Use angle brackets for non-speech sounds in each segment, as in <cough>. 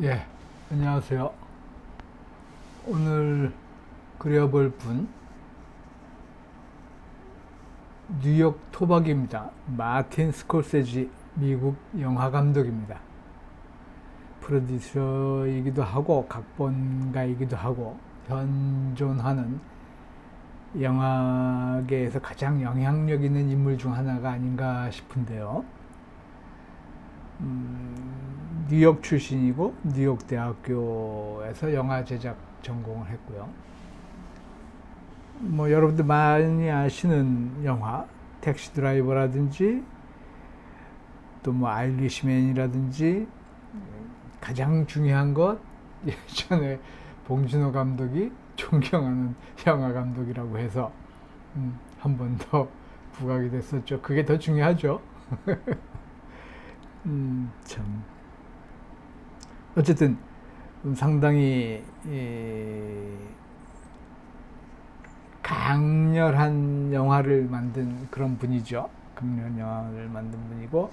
예, 안녕하세요. 오늘 그려볼 분 뉴욕 토박입니다. 마틴 스콜세지 미국 영화 감독입니다. 프로듀서이기도 하고 각본가이기도 하고 현존하는 영화계에서 가장 영향력 있는 인물 중 하나가 아닌가 싶은데요. 음, 뉴욕 출신이고 뉴욕 대학교에서 영화 제작 전공을 했고요. 뭐 여러분들 많이 아시는 영화 택시 드라이버라든지 또 뭐 아일리시맨이라든지 가장 중요한 것 <laughs> 예전에 봉준호 감독이 존경하는 영화 감독이라고 해서 음, 한번 더 부각이 됐었죠. 그게 더 중요하죠. <laughs> 음, 참. 어쨌든 상당히 이, 강렬한 영화를 만든 그런 분이죠. 강렬한 영화를 만든 분이고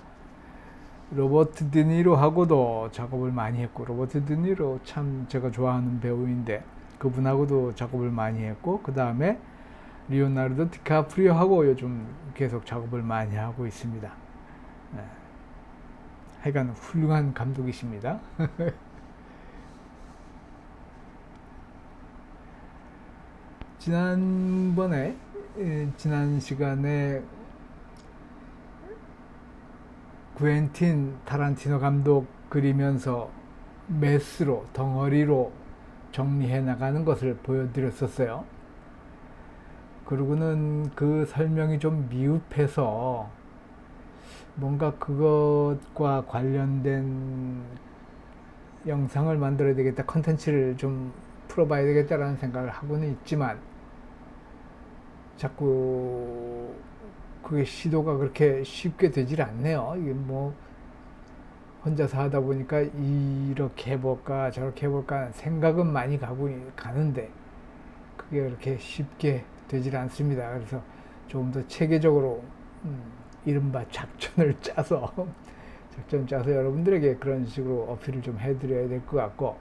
로버트 드니로하고도 작업을 많이 했고 로버트 드니로 참 제가 좋아하는 배우인데 그분하고도 작업을 많이 했고 그 다음에 리오나르도 디카프리오하고 요즘 계속 작업을 많이 하고 있습니다. 네. 하여간 훌륭한 감독이십니다. <laughs> 지난번에 지난 시간에 구엔틴 타란티노 감독 그리면서 메스로 덩어리로 정리해 나가는 것을 보여드렸었어요. 그러고는 그 설명이 좀 미흡해서 뭔가 그것과 관련된 영상을 만들어야 되겠다, 컨텐츠를 좀 풀어봐야 되겠다라는 생각을 하고는 있지만 자꾸 그게 시도가 그렇게 쉽게 되질 않네요. 이게 뭐 혼자서 하다 보니까 이렇게 해볼까 저렇게 해볼까 생각은 많이 가고 가는데 그게 그렇게 쉽게 되질 않습니다. 그래서 조금 더 체계적으로 음, 이른바 작전을 <laughs> 짜서 작전 짜서 여러분들에게 그런 식으로 어필을 좀 해드려야 될 것 같고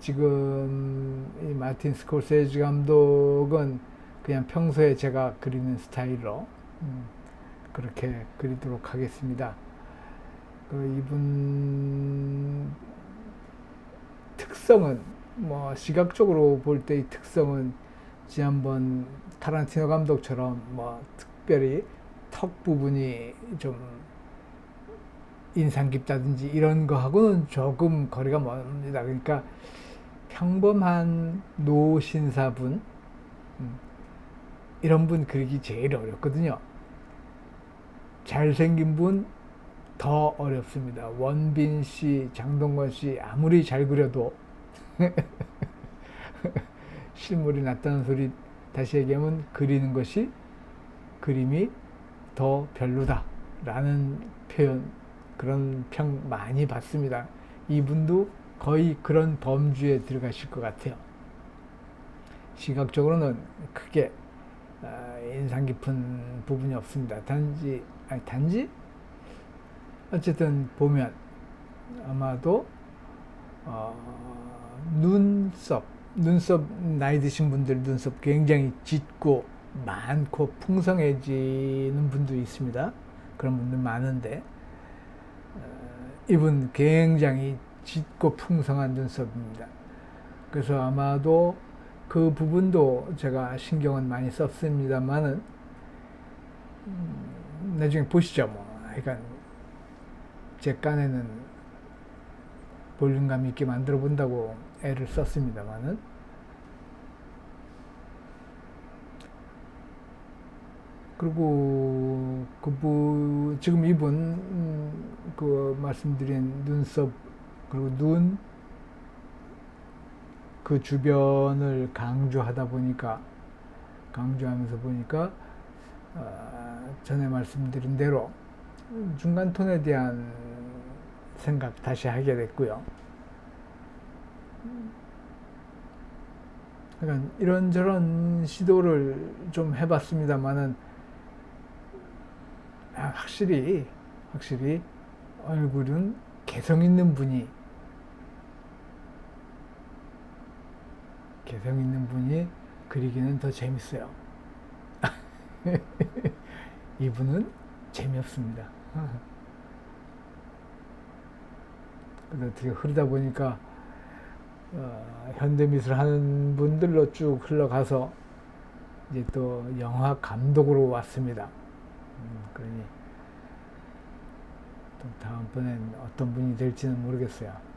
지금 이 마틴 스콜세지 감독은 그냥 평소에 제가 그리는 스타일로 음, 그렇게 그리도록 하겠습니다. 그 이분 특성은 뭐 시각적으로 볼 때 이 특성은 지난번 타란티노 감독처럼 뭐 특별히 턱 부분이 좀 인상 깊다든지 이런 거하고는 조금 거리가 멉니다. 그러니까 평범한 노신사분 음, 이런 분 그리기 제일 어렵거든요. 잘생긴 분 더 어렵습니다. 원빈 씨, 장동건 씨 아무리 잘 그려도 <laughs> 실물이 낫다는 소리 다시 얘기하면 그리는 것이 그림이 더 별로다 라는 표현 그런 평 많이 받습니다. 이분도 거의 그런 범주에 들어가실 것 같아요. 시각적으로는 크게 아, 인상 깊은 부분이 없습니다. 단지 아니 단지 어쨌든 보면 아마도 어, 눈썹 눈썹 나이 드신 분들 눈썹 굉장히 짙고 많고 풍성해지는 분도 있습니다. 그런 분들 많은데 어, 이분 굉장히 짙고 풍성한 눈썹입니다. 그래서 아마도 그 부분도 제가 신경은 많이 썼습니다만은 음, 나중에 보시죠. 뭐 그러니까 제 깐에는 볼륨감 있게 만들어 본다고 애를 썼습니다만은 그리고 그분 지금 이분 음, 그 말씀드린 눈썹 그리고 눈 그 주변을 강조하다 보니까 강조하면서 보니까 어, 전에 말씀드린 대로 중간 톤에 대한 생각 다시 하게 됐고요. 그러니까 이런저런 시도를 좀 해봤습니다만은 아, 아, 확실히 확실히 얼굴은 개성 있는 분이 개성 있는 분이 그리기는 더 재밌어요. <laughs> 이분은 재미없습니다. <laughs> 어떻게 흐르다 보니까 어, 현대미술 하는 분들로 쭉 흘러가서 이제 또 영화 감독으로 왔습니다. 음, 그러니 또 다음번엔 어떤 분이 될지는 모르겠어요.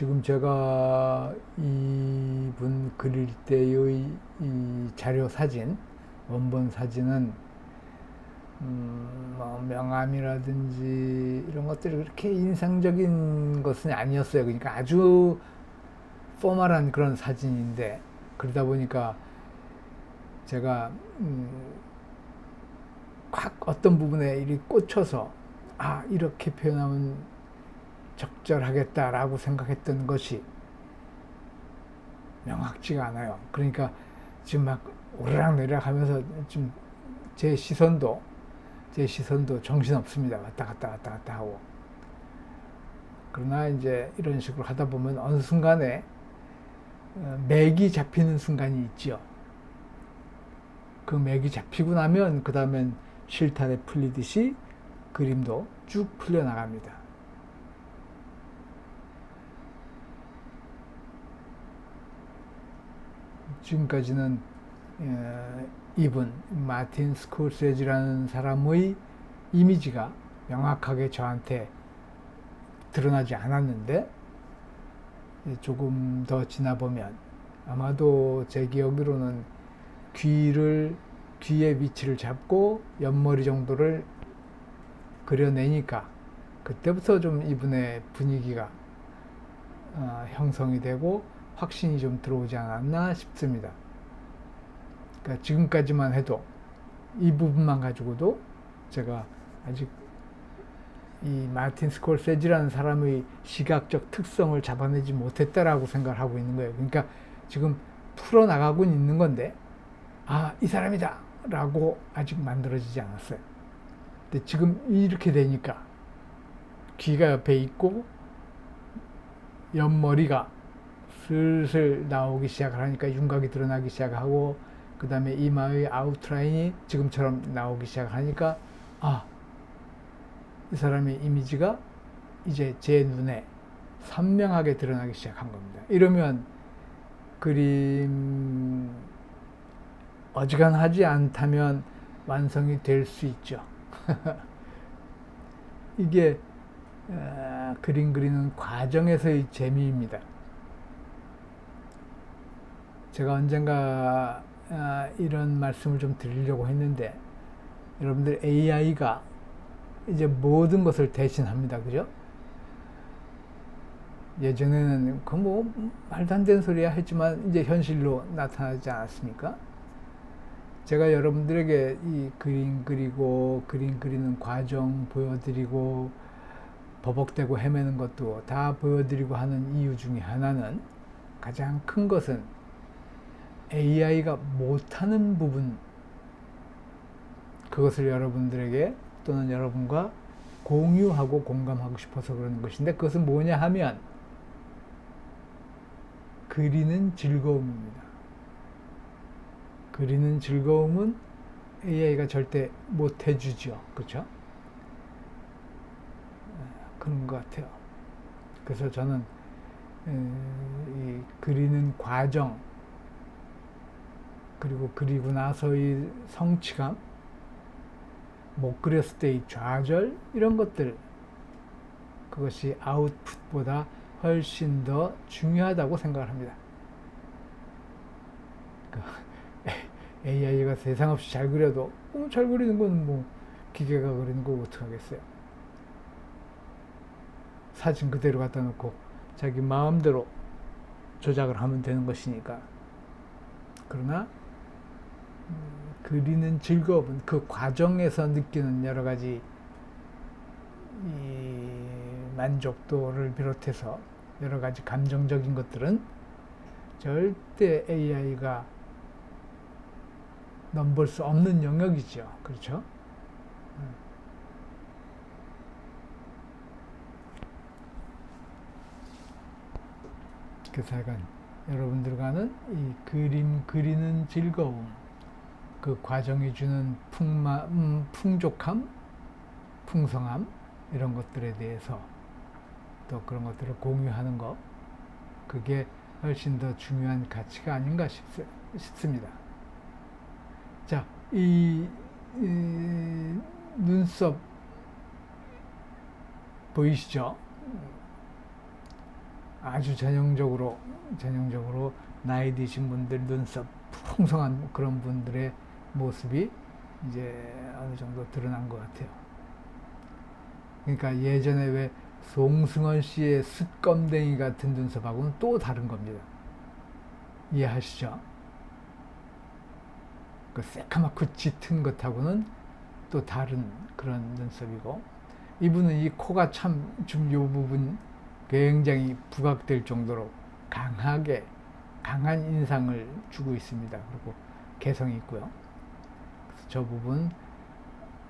지금 제가 이분 그릴 때의 이 자료 사진, 원본 사진은 음, 뭐 명암이라든지 이런 것들이 그렇게 인상적인 것은 아니었어요. 그러니까 아주 포멀한 그런 사진인데 그러다 보니까 제가 음, 확 어떤 부분에 이리 꽂혀서 아 이렇게 표현하면 적절하겠다라고 생각했던 것이 명확지가 않아요. 그러니까 지금 막 오르락 내리락 하면서 지금 제 시선도 제 시선도 정신 없습니다. 왔다 갔다 왔다 갔다 하고. 그러나 이제 이런 식으로 하다 보면 어느 순간에 어, 맥이 잡히는 순간이 있죠. 그 맥이 잡히고 나면 그 다음엔 실타래 풀리듯이 그림도 쭉 풀려나갑니다. 지금까지는 어, 이분 마틴 스콜세지라는 사람의 이미지가 명확하게 저한테 드러나지 않았는데 조금 더 지나 보면 아마도 제 기억으로는 귀를 귀의 위치를 잡고 옆머리 정도를 그려내니까 그때부터 좀 이분의 분위기가 어, 형성이 되고 확신이 좀 들어오지 않았나 싶습니다. 그러니까 지금까지만 해도 이 부분만 가지고도 제가 아직 이 마틴 스콜세지라는 사람의 시각적 특성을 잡아내지 못했다라고 생각을 하고 있는 거예요. 그러니까 지금 풀어나가고 있는 건데, 아, 이 사람이다! 라고 아직 만들어지지 않았어요. 근데 지금 이렇게 되니까 귀가 옆에 있고, 옆머리가 슬슬 나오기 시작을 하니까 윤곽이 드러나기 시작하고, 그 다음에 이마의 아웃라인이 지금처럼 나오기 시작하니까 아, 이 사람의 이미지가 이제 제 눈에 선명하게 드러나기 시작한 겁니다. 이러면 그림 어지간하지 않다면 완성이 될 수 있죠. <laughs> 이게 어, 그림 그리는 과정에서의 재미입니다. 제가 언젠가 아, 이런 말씀을 좀 드리려고 했는데 여러분들 AI가 이제 모든 것을 대신합니다. 그죠? 예전에는 그 뭐 말도 안 되는 소리야 했지만 이제 현실로 나타나지 않았습니까? 제가 여러분들에게 이 그림 그리고 그림 그리는 과정 보여드리고 버벅대고 헤매는 것도 다 보여드리고 하는 이유 중에 하나는 가장 큰 것은 AI가 못하는 부분 그것을 여러분들에게 또는 여러분과 공유하고 공감하고 싶어서 그러는 것인데 그것은 뭐냐 하면 그리는 즐거움입니다. 그리는 즐거움은 AI가 절대 못 해주죠. 그렇죠? 그런 것 같아요. 그래서 저는 이 그리는 과정 그리고 그리고 나서의 성취감, 못 그렸을 때의 좌절 이런 것들 그것이 아웃풋보다 훨씬 더 중요하다고 생각을 합니다. <laughs> AI가 세상 없이 잘 그려도 어, 잘 그리는 건 뭐 기계가 그리는 거 어떡하겠어요. 사진 그대로 갖다 놓고 자기 마음대로 조작을 하면 되는 것이니까. 그러나 그리는 즐거움은 그 과정에서 느끼는 여러 가지 만족도를 비롯해서 여러 가지 감정적인 것들은 절대 AI가 넘볼 수 없는 영역이죠. 그렇죠? 그래서 약간 여러분들과는 이 그림 그리는 즐거움, 그 과정이 주는 풍마, 음, 풍족함, 풍성함 이런 것들에 대해서 또 그런 것들을 공유하는 것 그게 훨씬 더 중요한 가치가 아닌가 싶, 싶습니다. 자, 이, 이 눈썹 보이시죠? 아주 전형적으로 전형적으로 나이 드신 분들 눈썹 풍성한 그런 분들의 모습이 이제 어느 정도 드러난 것 같아요. 그러니까 예전에 왜 송승헌 씨의 숯검댕이 같은 눈썹하고는 또 다른 겁니다. 이해하시죠? 그 새카맣고 짙은 것하고는 또 다른 그런 눈썹이고 이분은 이 코가 참 좀 요 부분 굉장히 부각될 정도로 강하게 강한 인상을 주고 있습니다. 그리고 개성이 있고요. 저 부분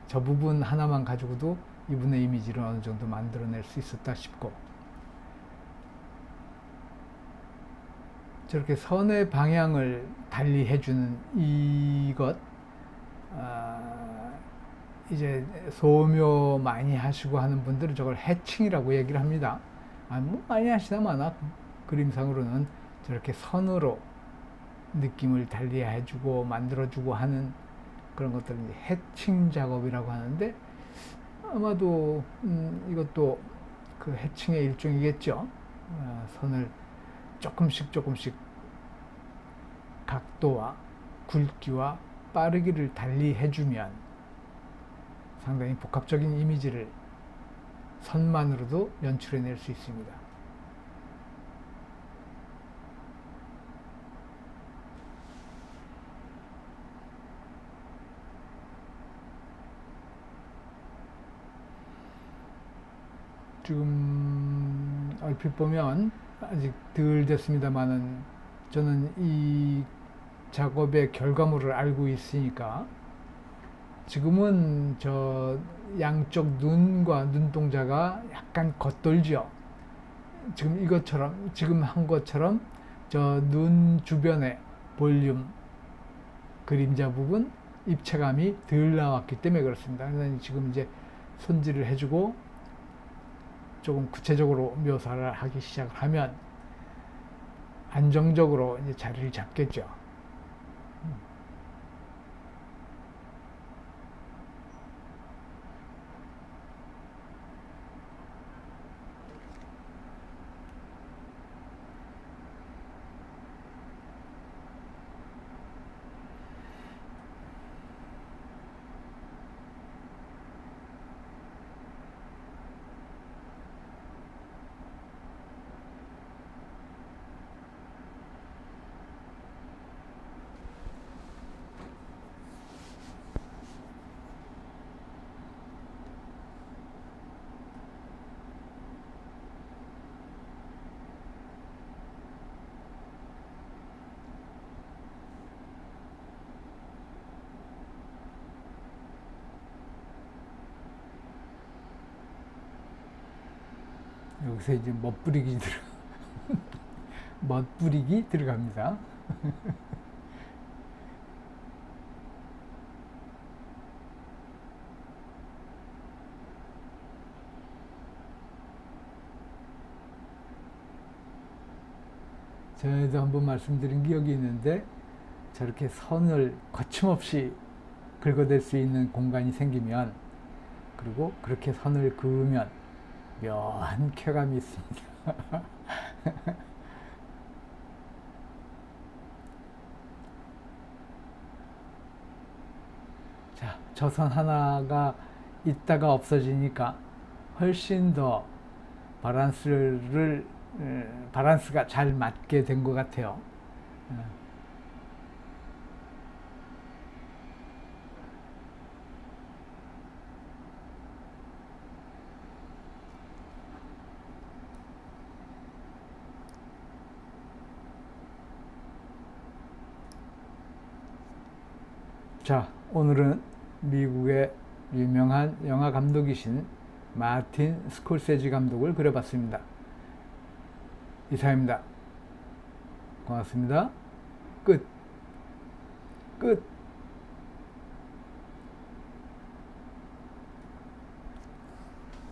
저 부분 하나만 가지고도 이분의 이미지를 어느 정도 만들어낼 수 있었다 싶고 저렇게 선의 방향을 달리 해주는 이것 아, 이제 소묘 많이 하시고 하는 분들은 저걸 해칭이라고 얘기를 합니다. 아, 뭐 많이 하시나 마나 그림상으로는 저렇게 선으로 느낌을 달리 해주고 만들어주고 하는 그런 것들을 해칭 작업이라고 하는데 아마도 음, 이것도 그 해칭의 일종이겠죠. 어, 선을 조금씩 조금씩 각도와 굵기와 빠르기를 달리 해주면 상당히 복합적인 이미지를 선만으로도 연출해낼 수 있습니다. 지금 얼핏 보면 아직 덜 됐습니다만은 저는 이 작업의 결과물을 알고 있으니까 지금은 저 양쪽 눈과 눈동자가 약간 겉돌죠. 지금 이것처럼 지금 한 것처럼 저 눈 주변에 볼륨 그림자 부분 입체감이 덜 나왔기 때문에 그렇습니다. 그래서 지금 이제 손질을 해주고 조금 구체적으로 묘사를 하기 시작을 하면 안정적으로 이제 자리를 잡겠죠. 여기서 이제 멋부리기 들어 <laughs> 멋부리기 들어갑니다. <laughs> 전에도 한번 말씀드린 기억이 있는데 저렇게 선을 거침없이 긁어댈 수 있는 공간이 생기면 그리고 그렇게 선을 그으면 묘한 쾌감이 있습니다. <laughs> 자, 저선 하나가 있다가 없어지니까 훨씬 더 바란스를 바란스가 잘 맞게 된 것 같아요. 자, 오늘은 미국의 유명한 영화 감독이신 마틴 스콜세지 감독을 그려봤습니다. 이상입니다. 고맙습니다. 끝. 끝.